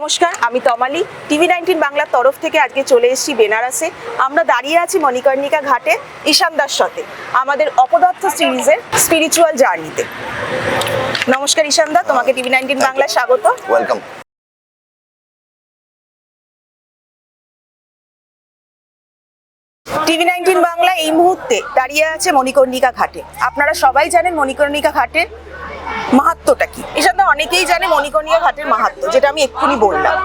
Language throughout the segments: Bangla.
নমস্কার আমি তমালি। টিভি নাইনটিন বাংলার তরফ থেকে আজকে চলে এসেছি বেনারসে। আমরা দাঁড়িয়ে আছি মণিকর্ণিকা ঘাটে ঈশানদার সাথে আমাদের অপদত্ত সিরিজের স্পিরিচুয়াল জার্নিতে নমস্কার ঈশানদা তোমাকে টিভি নাইনটিন বাংলায় স্বাগত। ওয়েলকাম টিভি নাইনটিন বাংলা এই মুহূর্তে দাঁড়িয়ে আছে মণিকর্ণিকা ঘাটে। আপনারা সবাই জানেন মণিকর্ণিকা ঘাটের মাহাত্মটা কি? ঈশানদা অনেকেই জানে মণিকনিয়া ঘাটের মাহাত্ম যেটা আমি এক্ষুনি বললাম।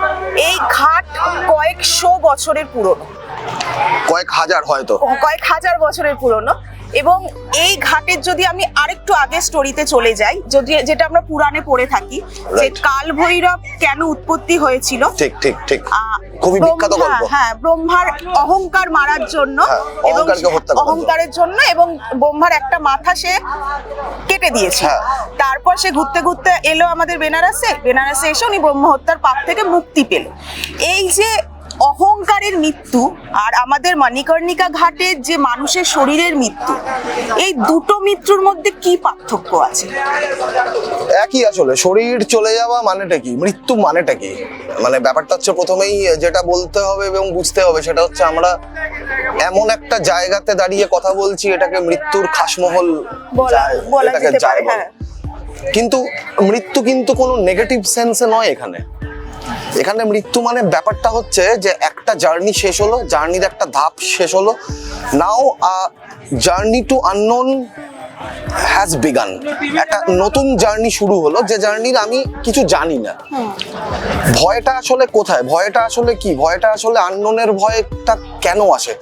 এই ঘাট কয়েকশো বছরের পুরনো। কয়েক হাজার হয়তো। কয়েক হাজার বছরের পুরনো। এবং এই ঘাটের যদি আমি আরেকটু আগে স্টোরিতে চলে যাই যদি যেটা আমরা পুরাণে পড়ে থাকি যে. কাল ভৈরব কেন উৎপত্তি হয়েছিল ঠিক ঠিক ঠিক খুবই বিখ্যাত গল্প হ্যাঁ ব্রহ্মার অহংকার মারার জন্য হ্যাঁ, এবং। অহংকারের জন্য এবং ব্রহ্মার একটা মাথা সে কেটে দিয়েছে হ্যাঁ। তারপর সে ঘুরতে ঘুরতে এলো আমাদের বেনারসে বেনারসে এসে উনি ব্রহ্ম হত্যার পাপ থেকে মুক্তি পেল এই যে অহংকারের মৃত্যু আর আমাদের মণিকর্ণিকা ঘাটের যে মানুষের শরীরের মৃত্যু এই দুটো মৃত্যুর মধ্যে কি পার্থক্য আছে? একই আসলে শরীর চলে যাওয়া মানেটা কি? মৃত্যু মানেটা কি? মানে ব্যাপারটা হচ্ছে প্রথমেই যেটা বলতে হবে এবং বুঝতে হবে সেটা হচ্ছে আমরা এমন একটা জায়গাতে দাঁড়িয়ে কথা বলছি এটাকে মৃত্যুর খাসমহল এটাকে যায়। হ্যাঁ। কিন্তু মৃত্যু কিন্তু কোনো নেগেটিভ সেন্সে নয় এখানে। এখানে মৃত্যু মানে ব্যাপারটা হচ্ছে যে একটা জার্নি শেষ হলো, জার্নির একটা ধাপ শেষ হলো। Now journey to unknown has begun একটা নতুন জার্নি শুরু হলো, যে জার্নির আমি কিছু জানি না। ভয়টা আসলে কোথায়? ভয়টা আসলে কি? ভয়টা আসলে আননোনের ভয়টা কেন আসে?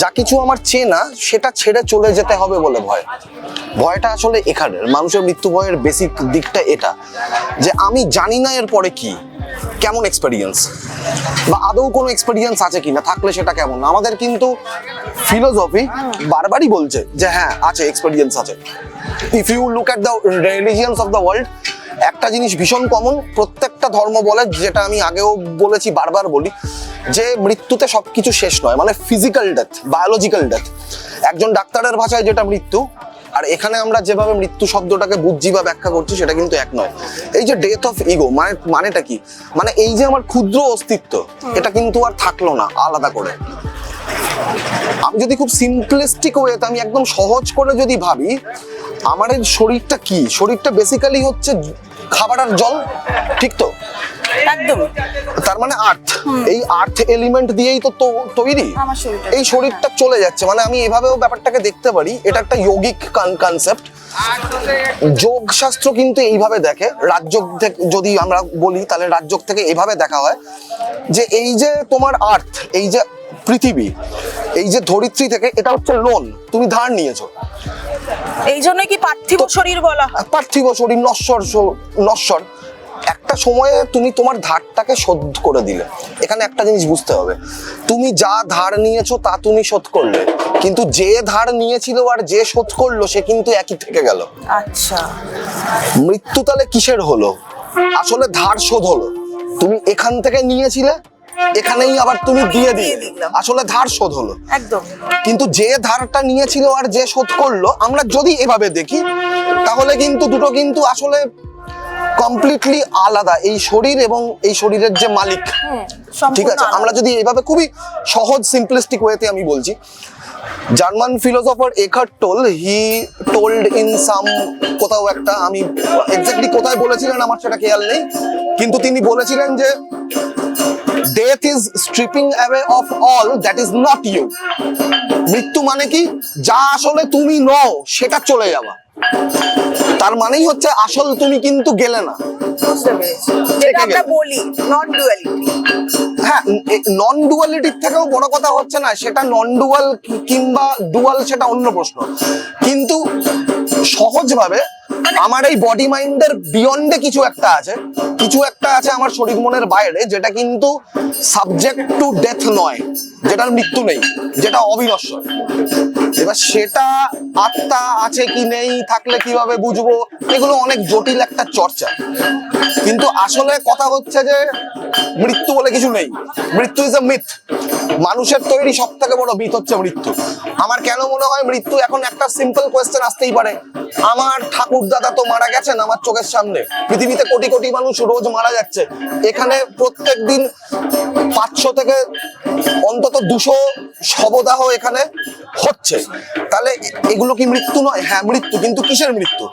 যা কিছু আমার চেনা, সেটা ছেড়ে চলে যেতে হবে বলে ভয়। ভয়টা আসলে এখানের। মানুষের মৃত্যু ভয়ের বেসিক দিকটা এটা। যে আমি জানি না এর পরে কি? কেমন এক্সপেরিয়েন্স বা আদৌ কোনো এক্সপেরিয়েন্স আছে কিনা? থাকলে সেটা কেমন? আমাদের কিন্তু ফিলোসফি বারবারই বলছে যে হ্যাঁ আছে এক্সপেরিয়েন্স আছে। If you look at the religions of the world একটা জিনিস ভীষণ কমন প্রত্যেকটা ধর্ম বলে, যেটা আমি আগেও বলেছি, বারবার বলি, যে মৃত্যুতে সবকিছু শেষ নয় মানে ফিজিক্যাল ডেথ বায়োলজিক্যাল ডেথ একজন ডাক্তারের ভাষায় যেটা মৃত্যু আর এখানে আমরা যেভাবে মৃত্যু শব্দটাকে বুঝছি বা ব্যাখ্যা করছি সেটা কিন্তু এক নয়। এই যে ডেথ অফ ইগো মানে মানেটা কি? মানে এই যে আমার ক্ষুদ্র অস্তিত্ব এটা কিন্তু আর থাকল না আলাদা করে। আমি যদি খুব সিম্পলিস্টিক ওয়েতে আমি একদম সহজ করে যদি ভাবি আমার এই শরীরটা কি? শরীরটা বেসিক্যালি হচ্ছে খাবার আর জল ঠিক তো? একদম। তার মানে আর্থ। এই আর্থ এলিমেন্ট দিয়েই তো তৈরি। এই শরীরটা চলে যাচ্ছে। মানে আমি এভাবেও ব্যাপারটাকে দেখতে পারি। এটা একটা যৌগিক কনসেপ্ট যোগ শাস্ত্র কিন্তু এইভাবে দেখে। রাজযোগ থেকে যদি আমরা বলি তাহলে রাজযোগ থেকে এইভাবে দেখা হয় যে এই যে তোমার আর্থ এই যে পৃথিবী এই যে ধরিত্রী থেকে এটা হচ্ছে লোন। তুমি ধার নিয়েছো। এই জন্য কি পার্থিব শরীর বলা পার্থিব শরীর নশ্বর নশ্বর। একটা সময়ে তুমি তোমার ধারটাকে শোধ করে দিলে। এখানে একটা জিনিস বুঝতে হবে। তুমি যা ধার নিয়েছো তা তুমি শোধ করলে। কিন্তু যে ধার নিয়েছিল আর যে শোধ করল সে কিন্তু একই থেকে গেল। আচ্ছা। মৃত্যু তাহলে কিসের হলো? আসলে ধার শোধ হলো। তুমি এখান থেকে নিয়েছিলে এখানেই আবার তুমি দিয়ে দিয়ে। আসলে ধার শোধ হলো। একদম। কিন্তু যে ধারটা নিয়েছিল আর যে শোধ করল আমরা যদি এভাবে দেখি তাহলে কিন্তু দুটো কিন্তু আসলে কমপ্লিটলি আলাদা। এই শরীর এবং এই শরীরের যে মালিক। ঠিক আছে? আমরা যদি এভাবে খুবই সহজ সিম্পলিস্টিক ওয়েতে আমি বলছি। German philosopher Eckhart Tolle he told in some কোথাও একটা আমি এক্স্যাক্টলি কোথায় বলেছিলেন আমার সেটা খেয়াল নেই। কিন্তু তিনি বলেছিলেন যে death is stripping away of all that is not you মৃত্যু মানে কি? যা আসলে তুমি নও সেটা চলে যাওয়া। তার মানেই হচ্ছে আসল তুমি কিন্তু গেলে না। বুঝতে পেরেছি। যেটা থেকে আমরা বলি নট ডুয়ালিটি হ্যাঁ নন ডুয়ালিটির থেকেও বড় কথা হচ্ছে না সেটা নন ডুয়াল কিংবা ডুয়াল সেটা অন্য প্রশ্ন। কিন্তু সহজভাবে আমার এই বডি মাইন্ডের বিয়ন্ডে কিছু একটা আছে। কিছু একটা আছে আমার শরীর মনের বাইরে, যেটা কিন্তু সাবজেক্ট টু ডেথ নয়, যেটার মৃত্যু নেই, যেটা অবিনশ্বর। এবার সেটা আত্মা আছে কি নেই, থাকলে কীভাবে বুঝব, এগুলো অনেক জটিল একটা চর্চা। কিন্তু আসলে কথা হচ্ছে যে মৃত্যু বলে কিছু নেই। মৃত্যু ইজ এ মিথ মানুষের তৈরি সব থেকে বড় মিথ হচ্ছে মৃত্যু। আমার কেন মনে হয় মৃত্যু? এখন একটা সিম্পল কোয়েশ্চেন আসতেই পারে। আমার ঠাকুর দাদা তো মারা গেছেন আমার চোখের সামনে। পৃথিবীতে কোটি কোটি মানুষ রোজ মারা যাচ্ছে। এখানে প্রত্যেক দিন পাঁচশো থেকে অন্তত দুশো শবদাহ এখানে হচ্ছে। তাহলে এগুলো কি মৃত্যু নয়? হ্যাঁ মৃত্যু কিন্তু কিসের মৃত্যু?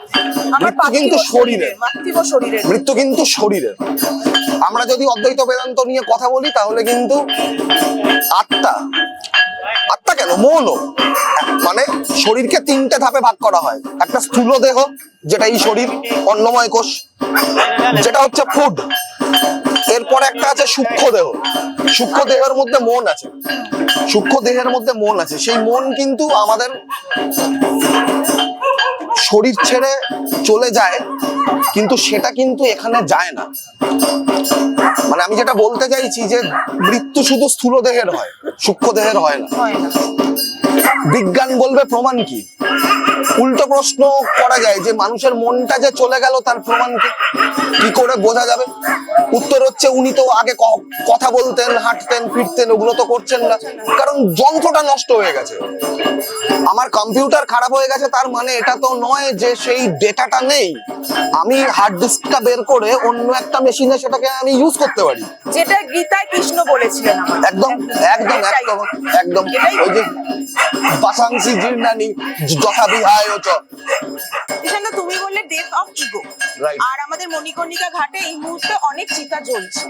কিন্তু শরীরের মৃত্যু কিন্তু শরীরের আমরা যদি অদ্বৈত বেদান্ত নিয়ে কথা বলি তাহলে কিন্তু আত্মা আত্মা কেন? মনও মানে শরীরকে তিনটে ধাপে ভাগ করা হয়। একটা স্থূল দেহ, যেটা এই শরীর, অন্নময় কোষ, যেটা হচ্ছে ফুড এরপরে একটা আছে সূক্ষ্ম দেহ। সূক্ষ্ম দেহের মধ্যে মন আছে। সূক্ষ্ম দেহের মধ্যে মন আছে। সেই মন কিন্তু আমাদের শরীর ছেড়ে চলে যায়, কিন্তু সেটা কিন্তু এখানে যায় না। মানে আমি যেটা বলতে চাইছি যে মৃত্যু শুধু স্থূল দেহের হয় সূক্ষ্ম দেহের হয় না। না। বিজ্ঞান বলবে প্রমাণ কি? উল্টো প্রশ্ন করা যায় যে মানুষের মনটা যে চলে গেল তার প্রমাণ কি? করে বোঝা যাবে? উত্তর হচ্ছে উনি তো আগে কথা বলতেন হাঁটতেন ফিরতেন ওগুলো তো করছেন না। কারণ যন্ত্রটা নষ্ট হয়ে গেছে। আমার কম্পিউটার খারাপ হয়ে গেছে তার মানে এটা তো নয় যে সেই ডেটাটা নেই। আমি হার্ড ডিস্কটা বের করে অন্য একটা মেশিনে সেটাকে আমি ইউজ করতে পারি। যেটা গীতায় কৃষ্ণ বলেছিলেন একদম একদম একদম একদম। ওই যে বাসাংসি জীর্ণানি যথা তুমি বললে ডেথ অফ ইগো আর আমাদের মণিকর্ণিকা ঘাটে এই মুহূর্তে অনেক চিতা জ্বলছে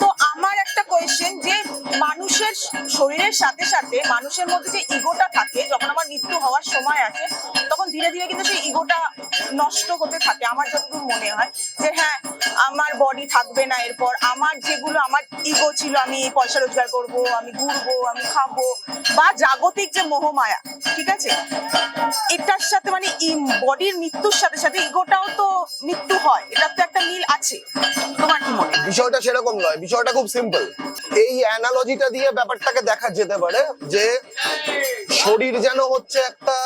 তো আমার একটা কোয়েশ্চেন যে মানুষের শরীরের সাথে সাথে মানুষের মধ্যে যে ইগোটা থাকে যখন আমার মৃত্যু হওয়ার সময় আছে তখন ধীরে ধীরে কিন্তু সেই ইগোটা নষ্ট হতে থাকে আমার যতদূর মনে হয়। যে হ্যাঁ আমার বডি থাকবে না এরপর আমার যেগুলো আমার ইগো ছিল আমি পয়সা রোজগার করব আমি ঘুরবো আমি খাব বা জাগতিক যে মোহমায়া ঠিক আছে? এটার সাথে মানে বডির মৃত্যুর সাথে সাথে ইগোটাও তো মৃত্যু হয়, এটার তো একটা মিল আছে। তোমার কি মনে বিষয়টা সেরকম নয়, বিষয়টা খুব সিম্পল এই অ্যানালজিটা দিয়ে ব্যাপারটাকে দেখা যেতে পারে যে শরীর যেন হচ্ছে একটা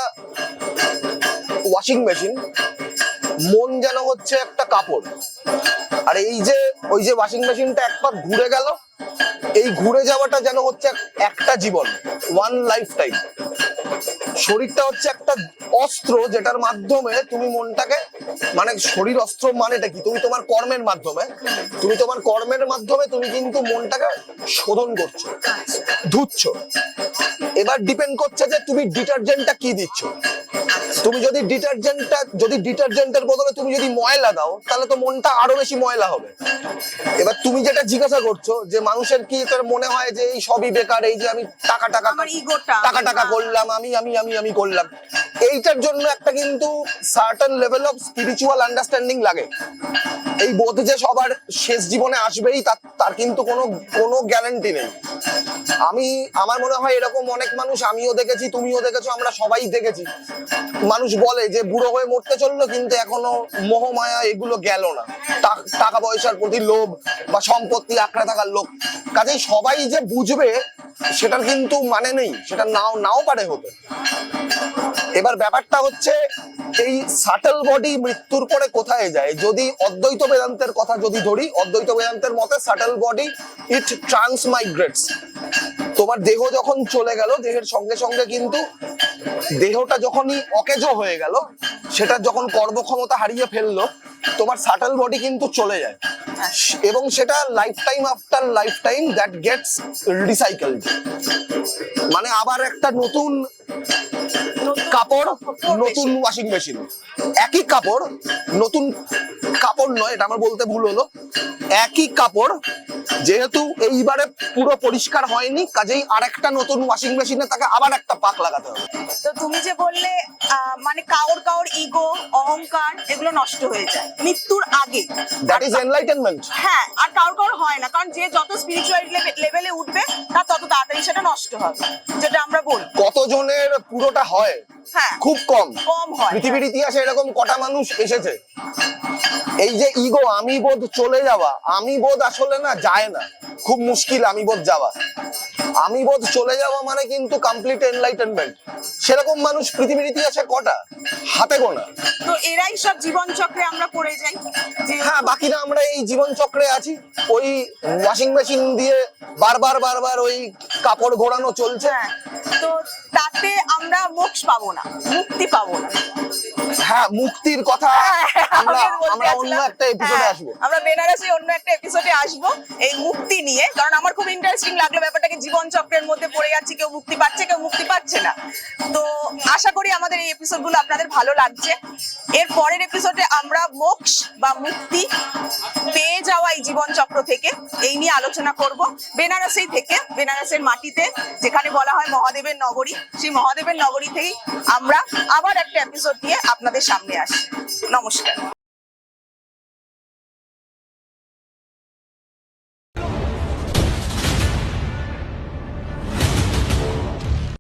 ওয়াশিং মেশিন মন যেন হচ্ছে একটা কাপড়। আর এই যে, ওই যে ওয়াশিং মেশিনটা একবার ঘুরে গেল এই ঘুরে যাওয়াটা যেন হচ্ছে একটা জীবন ওয়ান লাইফ টাইম শরীরটা হচ্ছে একটা অস্ত্র যেটার মাধ্যমে তুমি মনটাকে মানে শরীর অস্ত্র মানেটা কি? তুমি তোমার কর্মের মাধ্যমে, তুমি তোমার কর্মের মাধ্যমে তুমি কিন্তু মনটাকে শোধন করছ, ধুচ্ছ। এবার ডিপেন্ড করছে যে তুমি ডিটারজেন্টটা কি দিচ্ছ। তুমি যদি ডিটারজেন্টটা যদি ডিটারজেন্টের বদলে তুমি যদি ময়লা দাও তাহলে তো মনটা আরও বেশি ময়লা হবে। এবার তুমি যেটা জিজ্ঞাসা করছ যে মানুষের কি তার মনে হয় যে এই সবই বেকার এই যে আমি টাকা টাকা আমার ইগোটা। টাকা টাকা করলাম আমি আমি আমি আমি করলাম। এইটার জন্য একটা কিন্তু certain level of spiritual understanding লাগে। এই বোধ যে সবার শেষ জীবনে আসবেই, তার তার কিন্তু কোনো কোনো গ্যারান্টি নেই। আমি, আমার মনে হয় এরকম অনেক মানুষ, আমিও দেখেছি, তুমিও দেখেছ, আমরা সবাই দেখেছি। মানুষ বলে যে, বুড়ো হয়ে মরতে চলল, কিন্তু এখনও মোহমায়া এগুলো গেল না। টাকা পয়সার প্রতি লোভ বা সম্পত্তি আঁকড়ে থাকার লোক কাজেই সবাই যে বুঝবে, সেটার কিন্তু মানে নেই, সেটা নাও নাও পারে হতে। এবার ব্যাপারটা হচ্ছে, এই সাটেল বডি মৃত্যুর পরে কোথায় যায়? যদি অদ্বৈত বেদান্তের কথা যদি ধরি অদ্বৈত বেদান্তের মতে সাটেল বডি ইট ট্রান্সমাইগ্রেটস তোমার দেহ যখন চলে গেল, দেহের সঙ্গে সঙ্গে কিন্তু দেহটা যখনই অকেজো হয়ে গেল, সেটা যখন কর্মক্ষমতা হারিয়ে ফেলল, তোমার সাটেল বডি কিন্তু চলে যায়। এবং সেটা life time after life time that gets recycle মানে আবার একটা নতুন কাপড় নতুন ওয়াশিং মেশিন একই কাপড় নতুন কাপড় নয় এটা আমার বলতে ভুল হলো। একই কাপড় যেহেতু এইবারে পুরো পরিষ্কার হয়নি কাজেই আরেকটা নতুন ওয়াশিং মেশিনে তাকে আবার একটা পাক লাগাতে হবে। তো তুমি যে বললে আহ, মানে কাউর কাউর ইগো অহংকার এগুলো নষ্ট হয়ে যায়। মৃত্যুর আগে। দ্যাট ইজ এনলাইটেনমেন্ট হ্যাঁ আর কারোর কারোর হয় না কারণ যে যত স্পিরিচুয়াল লেভেলে উঠবে তার তত তাড়াতাড়ি সেটা নষ্ট হবে যেটা আমরা বলি। কতজনের পুরোটা হয়। হ্যাঁ। খুব কম। কম হয়। পৃথিবীর ইতিহাসে এরকম কটা মানুষ এসেছে। এই যে ইগো আমি বোধ চলে যাওয়া আমি বোধ আসলে না যায় না। খুব মুশকিল আমি বোধ যাওয়া। আমি বোধ চলে যাওয়া মানে কিন্তু কমপ্লিট এনলাইটেনমেন্ট সেরকম মানুষ পৃথিবীর ইতিহাসে কটা? হাতে গোনা। তো এরাই সব জীবন চক্রে আমরা পড়ে যাই। হ্যাঁ বাকিরা আমরা এই জীবন চক্রে আছি। ওই ওয়াশিং মেশিন দিয়ে বারবার বারবার ওই কাপড় ঘোরানো চলছে। হ্যাঁ তো তাতে আমরা মোক্ষ পাবো না মুক্তি পাবো না। হ্যাঁ মুক্তির কথা আমরা আমরা অন্য একটা এপিসোডে হ্যাঁ, আসব। আমরা বেনারসে অন্য একটা এপিসোডে আসব এই মুক্তি নিয়ে। কারণ আমার খুব ইন্টারেস্টিং লাগল ব্যাপারটাকে জীবন চক্রের মধ্যে পড়ে যাচ্ছে কেউ মুক্তি পাচ্ছে কেউ মুক্তি পাচ্ছে না। তো আশা করি আমাদের এই এপিসোডগুলো আপনাদের ভালো লাগছে। এর পরের এপিসোডে আমরা মোক্ষ বা মুক্তি পেয়ে যাওয়া এই জীবন চক্র থেকে এই নিয়ে আলোচনা করব। বেনারসেই থেকে বেনারসের মাটিতে যেখানে বলা হয় মহাদেবের নগরী। সেই মহাদেবের নগরী থেকেই আমরা আবার একটা এপিসোড নিয়ে আপনাদের সামনে আসি নমস্কার।